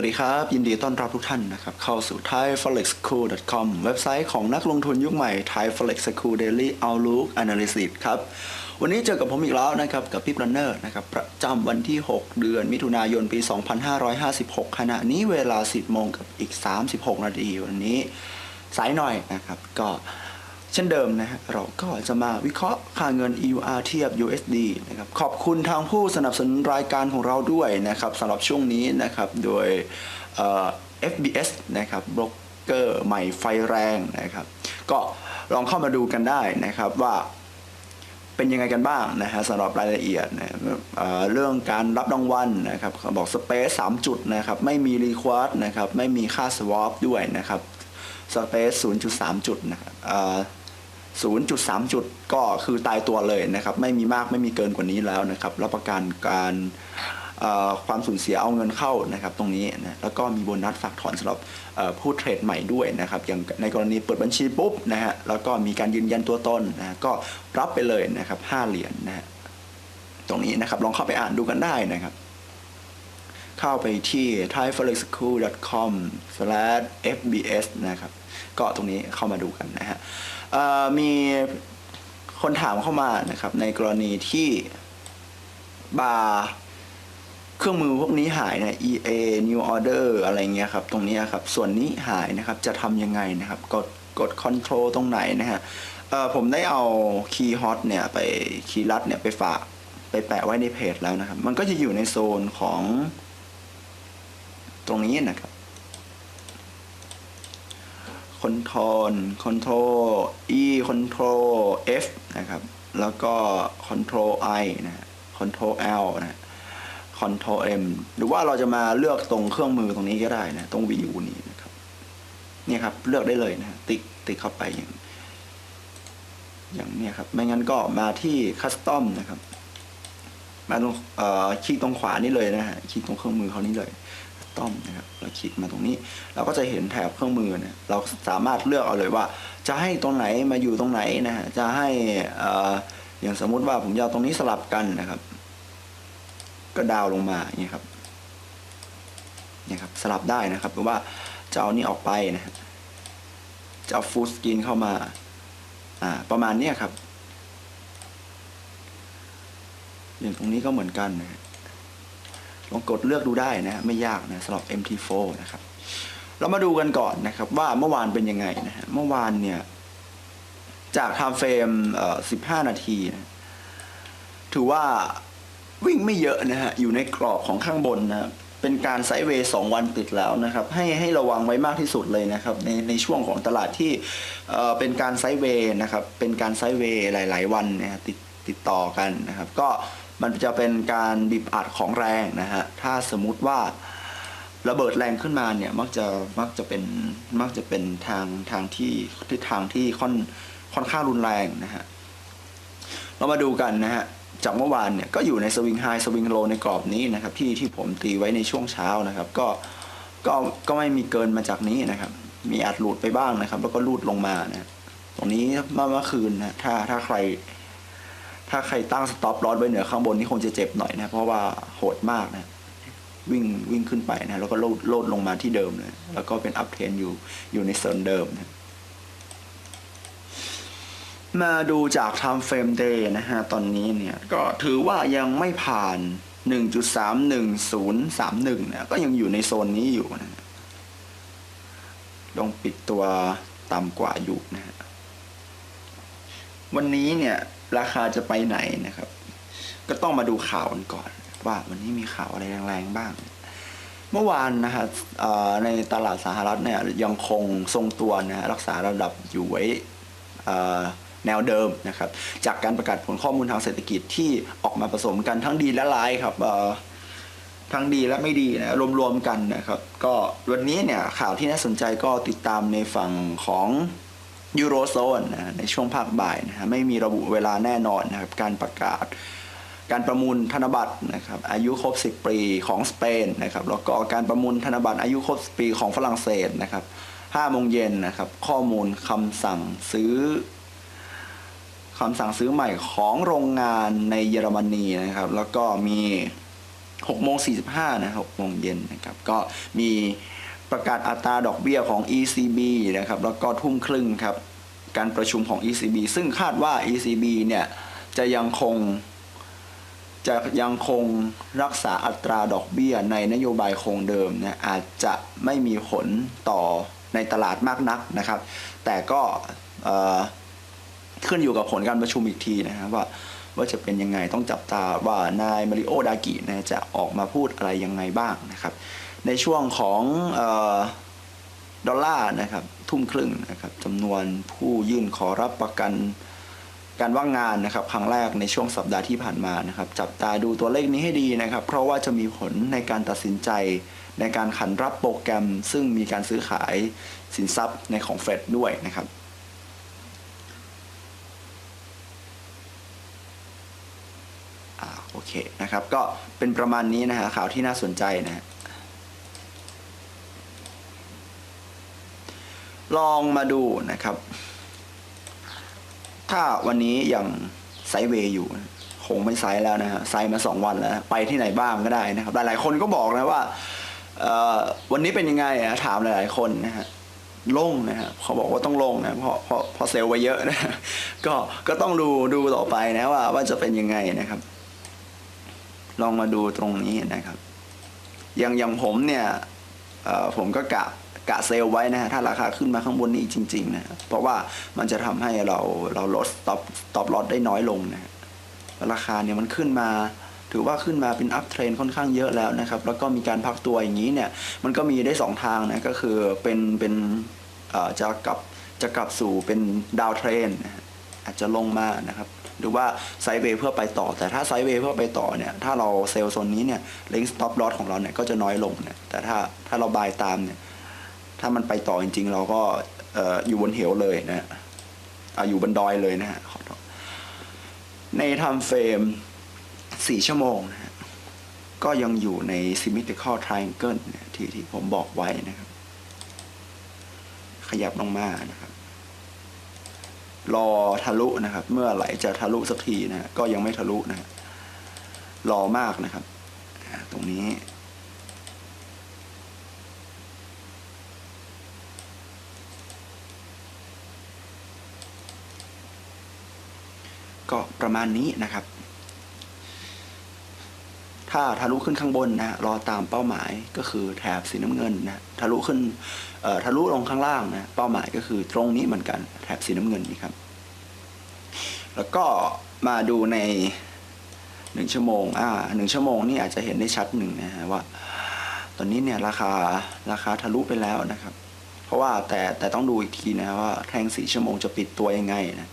วัสดีครับ ยินดีต้อนรับทุกท่านนะครับ เข้าสู่ thaifolexschool.com เว็บไซต์ของนักลงทุนยุคใหม่ Thai Forex School Daily Outlook Analysis ครับ วันนี้เจอกับผมอีกแล้วนะครับ กับพี่ปรันเนอร์นะครับ ประจำวันที่ 6 เดือนมิถุนายนปี 2556 ขณะนี้เวลา 10 โมงกับอีก 36 นาทีวันนี้สายหน่อยนะครับ ก็ ช่นเดิมนะฮะเราก็จะมาวิเคราะห์ค่าเงิน EUR เทียบ USD นะครับขอบคุณทางผู้สนับสนุนรายการของเราด้วยนะครับสำหรับช่วงนี้นะครับโดย FBS นะครับบล็อกเกอร์ใหม่ไฟแรงนะครับ ก็ลองเข้ามาดูกันได้นะครับว่าเป็นยังไงกันบ้างนะฮะสำหรับรายละเอียดนะเเรื่องการรับรางวัลนะครับบอกสเปซสามจุดนะครับไม่มีรีควอร์นะครับไม่มีค่าสวอปด้วยนะครับสเปซศูนย์จุดสามจุดนะครับ 0.3 จุดก็คือตายตัวเลยนะครับ ไม่มีมากไม่มีเกินกว่านี้แล้วนะครับ รับประกันการความสูญเสียเอาเงินเข้านะครับตรงนี้นะแล้วก็มีโบนัสฝากถอนสำหรับผู้เทรดใหม่ด้วยนะครับอย่างในกรณีเปิดบัญชีปุ๊บนะฮะแล้วก็มีการยืนยันตัวตนนะฮะก็รับไปเลยนะครับ5เหรียญนะฮะตรงนี้นะครับลองเข้าไปอ่านดูกันได้นะครับ เข้าไปที่ thaifolexschool.com/fbs นะครับ ก็ตรงนี้เข้ามาดูกันนะฮะมีคนถามเข้ามานะครับ ในกรณีที่บาร์เครื่องมือพวกนี้หายนะ EA New Order อะไรเงี้ยครับ ตรงนี้ครับ ส่วนนี้หายนะครับ จะทำยังไงนะครับ กดกด Control ตรงไหนนะฮะผมได้เอาคีย์ฮอตเนี่ยไปคีย์ลัดเนี่ยไปฝากไปแปะไว้ในเพจแล้วนะครับ มันก็จะอยู่ในโซนของ ตรงนี้นะครับคอนโทรลคอนโทรล E คอนโทรล F นะครับ แล้วก็คอนโทรล I นะคอนโทรล L นะคอนโทรล M หรือว่าเราจะมาเลือกตรงเครื่องมือตรงนี้ก็ได้นะ ตรง VU นี้นะครับ เนี่ยครับ เลือกได้เลยนะ ติ๊ก ติ๊กเข้าไปอย่าง อย่างเนี้ยครับ ไม่งั้นก็มาที่ Custom นะครับ มาตรงเอ่อคลิกตรงขวานี่เลยนะฮะ คลิกตรงเครื่องมือเขานี่เลย ต้อมนะครับเราคลิกมาตรงนี้ เราก็จะเห็นแถบเครื่องมือเนี่ยเราสามารถเลือกเอาเลยว่า จะให้ตรงไหนมาอยู่ตรงไหนนะฮะจะให้เอ่อย่างสมมุติว่าผมจะเอาตรงนี้สลับกันนะครับ ก็ดาวลงมาอย่างนี้ยครับเนี่ยครับสลับได้นะครับหรือว่าจะเอานี่ออกไปนะฮะจะเอาฟูลสกรีนเข้ามาอ่าประมาณเนี้ยครับอย่างตรงนี้ก็เหมือนกันนะ ลองกดเลือกดูได้นะไม่ยากนะสำหรับ MT4 นะครับ เรามาดูกันก่อนนะครับว่าเมื่อวานเป็นยังไงนะฮะเมื่อวานเนี่ยจากไทม์เฟรมเอ่อ15 นาทีนะถือว่าวิ่งไม่เยอะนะฮะอยู่ในกรอบของข้างบนนะเป็นการไซด์เวย์สองวันติดแล้วนะครับ ให้ให้ระวังไว้มากที่สุดเลยนะครับ ในในช่วงของตลาดที่เอ่อเป็นการไซด์เวย์นะครับ เป็นการไซด์เวย์หลาย ๆ วันนะฮะติดติดต่อกันนะครับ ก็ มันจะเป็นการบีบอัดของแรงนะฮะถ้าสมมุติว่าระเบิดแรงขึ้นมาเนี่ยมักจะมักจะเป็นมักจะเป็นทางทางที่ทิศทางที่ค่อนค่อนข้างรุนแรงนะฮะเรามาดูกันนะฮะจากเมื่อวานเนี่ยก็อยู่ในสวิงไฮสวิงโลในกรอบนี้นะครับที่ที่ผมตีไว้ในช่วงเช้านะครับ ก็ก็ก็ไม่มีเกินมาจากนี้นะครับ มีอัดหลุดไปบ้างนะครับ แล้วก็ลูดลงมานะตรงนี้เมื่อเมื่อคืนนะถ้าถ้าใคร ถ้าใครตั้งสต็อปลอสไว้เหนือข้างบนนี่คงจะเจ็บหน่อยนะเพราะว่าโหดมากนะวิ่งวิ่งขึ้นไปนะแล้วก็โลดโลดลงมาที่เดิมเลยแล้วก็เป็นอัพเทรนอยู่อยู่ในโซนเดิมนะมาดูจาก time frame day นะฮะตอนนี้เนี่ยก็ถือว่ายังไม่ผ่าน 1.31031นะก็ยังอยู่ในโซนนี้อยู่นะฮะลองปิดตัวต่ำกว่าอยู่นะฮะ วันนี้เนี่ยราคาจะไปไหนนะครับ ก็ต้องมาดูข่าวกันก่อน ว่าวันนี้มีข่าวอะไรแรงๆบ้าง เมื่อวานนะฮะในตลาดสหรัฐเนี่ยยังคงทรงตัวนะฮะรักษาระดับอยู่ไว้แนวเดิมนะครับจากการประกาศผลข้อมูลทางเศรษฐกิจที่ออกมาผสมกันทั้งดีและร้ายครับทั้งดีและไม่ดีนะรวมๆกันนะครับ ก็วันนี้เนี่ยข่าวที่น่าสนใจก็ติดตามในฝั่งของ ยูโรโซนนะในช่วงภาคบ่ายนะไม่มีระบุเวลาแน่นอนนะครับการประกาศ การประมูลธนบัตรนะครับอายุครบ 10 ปีของสเปนนะครับแล้วก็การประมูลธนบัตรอายุครบ10ปีของฝรั่งเศสนะครับ5โมงเย็นนะครับข้อมูลคำสั่งซื้อคำสั่งซื้อใหม่ของโรงงานในเยอรมนีนะครับ แล้วก็มี6โมง45นะ6โมงเย็นนะครับ ก็มี ประกาศอัตราดอกเบี้ยของ ECB นะครับแล้วก็ทุ่มครึ่งครับการประชุมของ ECB ซึ่งคาดว่า ECB เนี่ยจะยังคงจะยังคงรักษาอัตราดอกเบี้ยในนโยบายคงเดิมนะอาจจะไม่มีผลต่อในตลาดมากนักนะครับ แต่ก็ขึ้นอยู่กับผลการประชุมอีกทีนะครับว่าว่าจะเป็นยังไงต้องจับตาว่านายมาริโอดากินะจะออกมาพูดอะไรยังไงบ้างนะครับ ในช่วงของออดอลลาร์นะครับทุ่มครึ่งนะครับจำนวนผู้ยื่นขอรับประกันการว่างงานนะครับครั้งแรกในช่วงสัปดาห์ที่ผ่านมานะครับจับตาดูตัวเลขนี้ให้ดีนะครับ เพราะว่าจะมีผลในการตัดสินใจในการขันรับโปรแกรม ซึ่งมีการซื้อขายสินทรัพย์ในของเฟดด้วยนะครับอโอเคนะครับก็เป็นประมาณนี้นะฮะข่าวที่น่าสนใจนะฮะ ลองมาดูนะครับ ถ้าวันนี้ยังไซเวย์อยู่คงไม่ไซแล้วนะฮะไซมาสองวันแล้ว ไปที่ไหนบ้างก็ได้นะครับ หลายๆ คนก็บอกนะว่าวันนี้เป็นยังไงนะถามหลายๆ คนนะฮะโล่งนะฮะเขาบอกว่าต้องโล่งนะเพราะเพราะเพราะเซลล์ไว้เยอะนะก็ก็ต้องดูดูต่อไปนะว่าว่าจะเป็นยังไงนะครับ ลองมาดูตรงนี้นะครับ อย่างอย่างผมเนี่ยผมก็กะ กะเซลไว้นะฮะถ้าราคาขึ้นมาข้างบนนี้จริงๆนะฮะเพราะว่ามันจะทำให้เราเราลด stop stop loss ได้น้อยลงนะฮะราคาเนี่ยมันขึ้นมาถือว่าขึ้นมาเป็นอัพเทรนค่อนข้างเยอะแล้วนะครับ แล้วก็มีการพักตัวอย่างนี้เนี่ยมันก็มีได้สองทางนะก็คือเป็นเป็นจะกลับจะกลับสู่เป็นดาวเทรนอาจจะลงมานะครับหรือว่าไซด์เวย์เพื่อไปต่อ แต่ถ้าไซด์เวย์เพื่อไปต่อเนี่ยถ้าเราเซลล์โซนนี้เนี่ยเลงสต็อปลอสของเราเนี่ยก็จะน้อยลงเนี่ยแต่ถ้าถ้าเราบายตามเนี่ย ถ้ามันไปต่อจริง ๆ เราก็ออยู่บนเหวเลยนะอะอยู่บนดอยเลยนะฮะในทม์เฟรมสี่ชั่วโมงนะฮะก็ยังอยู่ใน symmetrical triangle เนี่ยที่ที่ผมบอกไว้นะครับ ขยับลงมานะครับ รอทะลุนะครับ เมื่อไหร่จะทะลุสักทีนะก็ยังไม่ทะลุนะฮะรอมากนะครับ ตรงนี้ ก็ประมาณนี้นะครับ ถ้าทะลุขึ้นข้างบนนะรอตามเป้าหมายก็คือแถบสีน้ำเงินนะทะลุขึ้นเอ่อทะลุลงข้างล่างนะเป้าหมายก็คือตรงนี้เหมือนกันแถบสีน้ำเงินนี่ครับ แล้วก็มาดูในหนึ่งชั่วโมงอ่าหนึ่งชั่วโมงนี่อาจจะเห็นได้ชัดหนึ่งนะฮะว่า ตอนนี้เนี่ยราคาราคาทะลุไปแล้วนะครับ เพราะว่าแต่แต่ต้องดูอีกทีนะว่าแท่งสีชั่วโมงจะปิดตัวยังไงนะ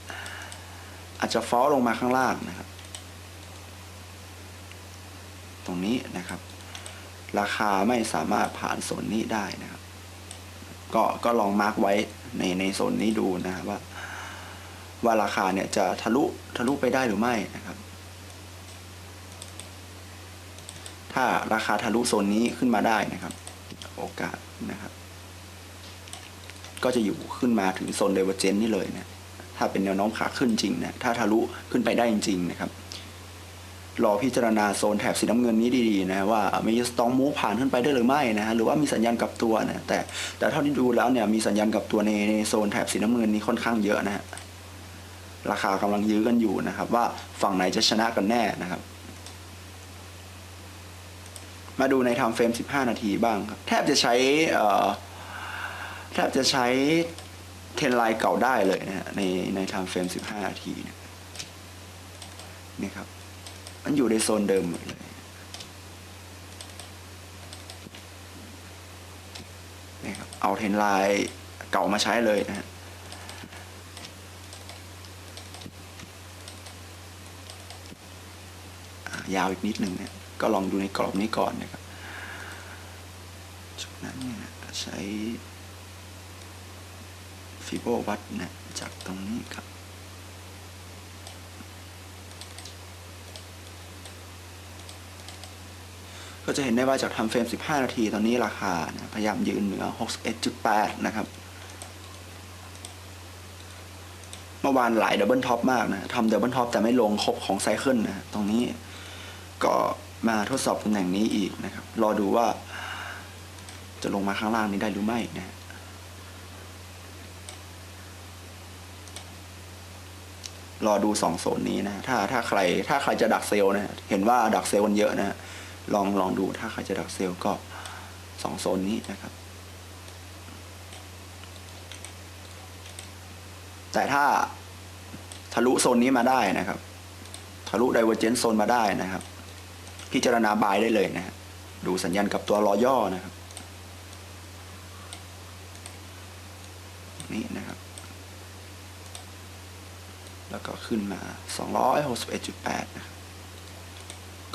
อาจจะฟอลลงมาข้างล่างนะครับ ตรงนี้นะครับ ราคาไม่สามารถผ่านโซนนี้ได้นะครับ ก็ก็ลองมาร์กไว้ในในโซนนี้ดูนะครับว่า ว่าราคาเนี่ยจะทะลุทะลุไปได้หรือไม่นะครับ ถ้าราคาทะลุโซนนี้ขึ้นมาได้นะครับ โอกาสนะครับ ก็จะอยู่ขึ้นมาถึงโซนเดเวอร์เจนนี่เลยนะ ถ้าเป็นแนวโน้มขาขึ้นจริงนะถ้าทะลุขึ้นไปได้จริงๆนะครับ รอพิจารณาโซนแถบสีน้ำเงินนี้ดีๆนะว่ามีสตองมูผ่านขึ้นไปได้หรือไม่นะฮะหรือว่ามีสัญญาณกลับตัวนะแต่แต่เท่าที่ดูแล้วเนี่ยมีสัญญาณกลับตัวในในโซนแถบสีน้ำเงินนี้ค่อนข้างเยอะนะฮะราคากำลังยื้อกันอยู่นะครับ ว่าฝั่งไหนจะชนะกันแน่นะครับมาดูในไทม์เฟรม 15 นาทีบ้างครับ แทบจะใช้แทบจะใช้ เทรนไลน์เก่าได้เลยนะฮะในในไทม์เฟรม 15 นาทีเนี่ยนี่ครับ มันอยู่ในโซนเดิมหมดเลยนี่ครับเอาเทรนไลน์เก่ามาใช้เลยนะฮะยาวอีกนิดหนึ่งเนี่ยก็ลองดูในกรอบนี้ก่อนนะครับจากนั้นเนี่ยใช้ ฟิโบวัดนะจากตรงนี้ครับ ก็จะเห็นได้ว่าจากทำเฟรม 15 นาที ตอนนี้ราคานะพยายามยืนเหนือ 61.8 นะครับ เมื่อวานหลายดับเบิลท็อปมากนะทำดับเบิลท็อปแต่ไม่ลงครบของไซเคิลนะ ตรงนี้ก็มาทดสอบตำแหน่งนี้อีกนะครับ รอดูว่าจะลงมาข้างล่างนี้ได้หรือไม่นะฮะ รอดูสองโซนนี้นะถ้าถ้าใครถ้าใครจะดักเซลล์นะเห็นว่าดักเซลล์กันเยอะนะลองลองดูถ้าใครจะดักเซลล์ก็สองโซนนี้นะครับ แต่ถ้าทะลุโซนนี้มาได้นะครับ ทะลุไดเวอร์เจนโซนมาได้นะครับ พิจารณาบายได้เลยนะฮะดูสัญญาณกับตัวรอย่อนะครับ นี่นะครับ แล้วก็ ขึ้นมา 261.8 นะครับ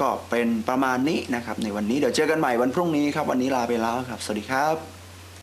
ก็เป็นประมาณนี้นะครับ ในวันนี้เดี๋ยวเจอกันใหม่วันพรุ่งนี้ครับ วันนี้ลาไปแล้วครับ สวัสดีครับ